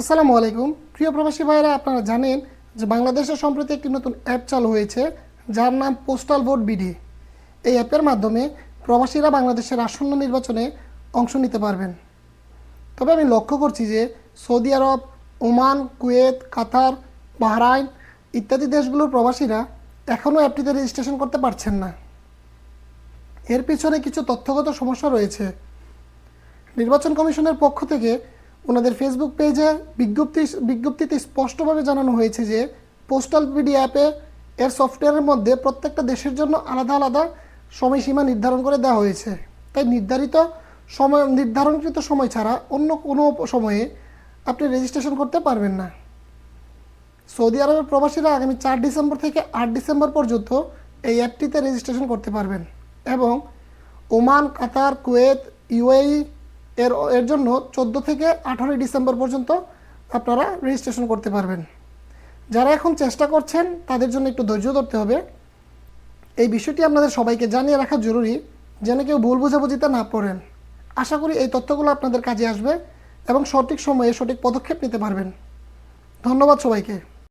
আসসালামু আলাইকুম। প্রিয় প্রবাসী ভাইরা আপনারা জানেন যে বাংলাদেশে সম্প্রতি একটি নতুন অ্যাপ চালু হয়েছে, যার নাম পোস্টাল ভোট বিডি। এই অ্যাপের মাধ্যমে প্রবাসীরা বাংলাদেশের আসন্ন নির্বাচনে অংশ নিতে পারবেন। তবে আমি লক্ষ্য করছি যে Saudi Arab, Oman, Kuwait, Qatar, Bahrain ইত্যাদি দেশগুলোর প্রবাসীরা এখনও অ্যাপটিতে রেজিস্ট্রেশন করতে পারছেন না। এর পিছনে কিছু তথ্যগত সমস্যা রয়েছে। নির্বাচন কমিশনের পক্ষ থেকে ওনাদের ফেসবুক পেজে বিজ্ঞপ্তি, বিজ্ঞপ্তিতে স্পষ্টভাবে জানানো হয়েছে যে পোস্টাল পিডি অ্যাপে এর সফটওয়্যারের মধ্যে প্রত্যেকটা দেশের জন্য আলাদা আলাদা সময়সীমা নির্ধারণ করে দেওয়া হয়েছে। তাই নির্ধারিত সময়, নির্ধারণকৃত সময় ছাড়া অন্য কোনো সময়ে আপনি রেজিস্ট্রেশন করতে পারবেন না। সৌদি আরবের প্রবাসীরা আগামী চার ডিসেম্বর থেকে আট ডিসেম্বর পর্যন্ত এই অ্যাপটিতে রেজিস্ট্রেশন করতে পারবেন এবং ওমান, কাতার, কুয়েত, ইউএই এর এর জন্য চোদ্দ থেকে আঠারোই ডিসেম্বর পর্যন্ত আপনারা রেজিস্ট্রেশন করতে পারবেন। যারা এখন চেষ্টা করছেন, তাদের জন্য একটু ধৈর্য ধরতে হবে। এই বিষয়টি আপনাদের সবাইকে জানিয়ে রাখা জরুরি, যেন কেউ ভুল বোঝাবুঝিতে না পড়েন। আশা করি এই তথ্যগুলো আপনাদের কাজে আসবে এবং সঠিক সময়ে সঠিক পদক্ষেপ নিতে পারবেন। ধন্যবাদ সবাইকে।